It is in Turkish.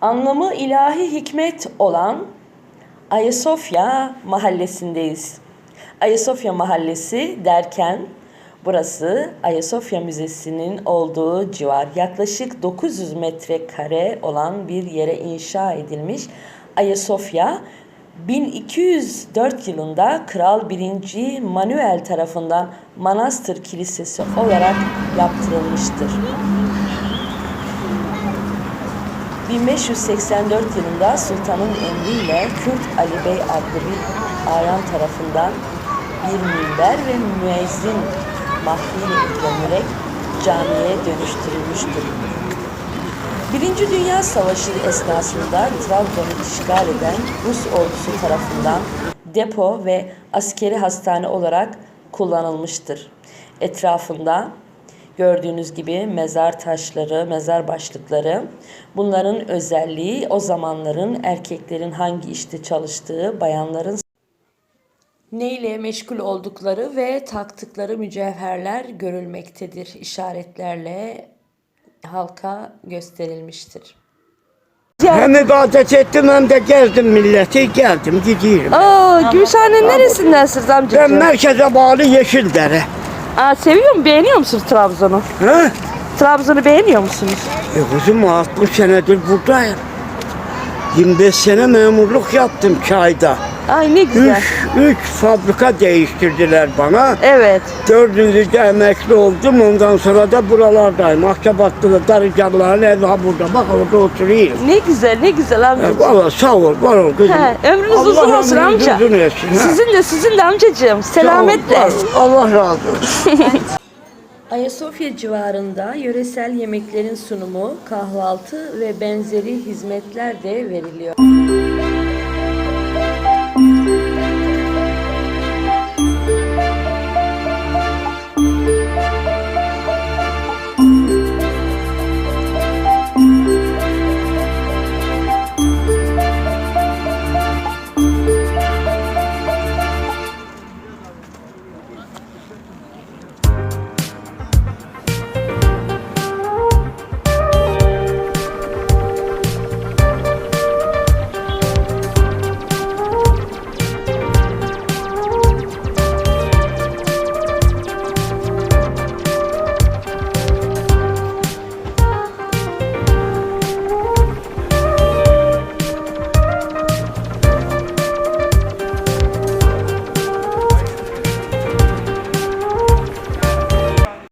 Anlamı ilahi hikmet olan Ayasofya mahallesindeyiz. Ayasofya mahallesi derken burası Ayasofya Müzesi'nin olduğu civar. Yaklaşık 900 metrekare olan bir yere inşa edilmiş Ayasofya 1204 yılında Kral 1. Manuel tarafından Manastır Kilisesi olarak yaptırılmıştır. 1584 yılında sultanın emriyle Kürt Ali Bey adlı bir ayan tarafından bir minber ve müezzin mahfiyle eklenerek camiye dönüştürülmüştür. Birinci Dünya Savaşı esnasında Trabzon'u işgal eden Rus ordusu tarafından depo ve askeri hastane olarak kullanılmıştır. Etrafında gördüğünüz gibi mezar taşları, mezar başlıkları. Bunların özelliği o zamanların erkeklerin hangi işte çalıştığı, bayanların neyle meşgul oldukları ve taktıkları mücevherler görülmektedir. İşaretlerle halka gösterilmiştir. Hem ibadet ettim hem de gezdim milleti geldim gidiyorum. Aa, Gümüşhane'nin neresindensiniz Ben amcacığım? merkeze bağlı Yeşildere. Aa, seviyor mu, beğeniyor musunuz Trabzon'u? Ha? Trabzon'u beğeniyor musunuz? E kızım 60 senedir buradayım. 25 sene memurluk yaptım çayda. Ay ne güzel. Üç, üç fabrika değiştirdiler bana. Evet. Dördüncüde emekli oldum. Ondan sonra da buralardayım. Akçabatlı'da Darıcalıların evi ha burada. Bak orada oturuyorum. Ne güzel, ne güzel E, amcacığım. Valla sağ ol, var ol kızım. He, ömrünüz Allah uzun olsun ömrünüz amca. uzun etsin, ha. Sizin de, sizin de amcacığım. Selametle. Sağ ol, var ol. Allah razı olsun. Ayasofya civarında yöresel yemeklerin sunumu, kahvaltı ve benzeri hizmetler de veriliyor.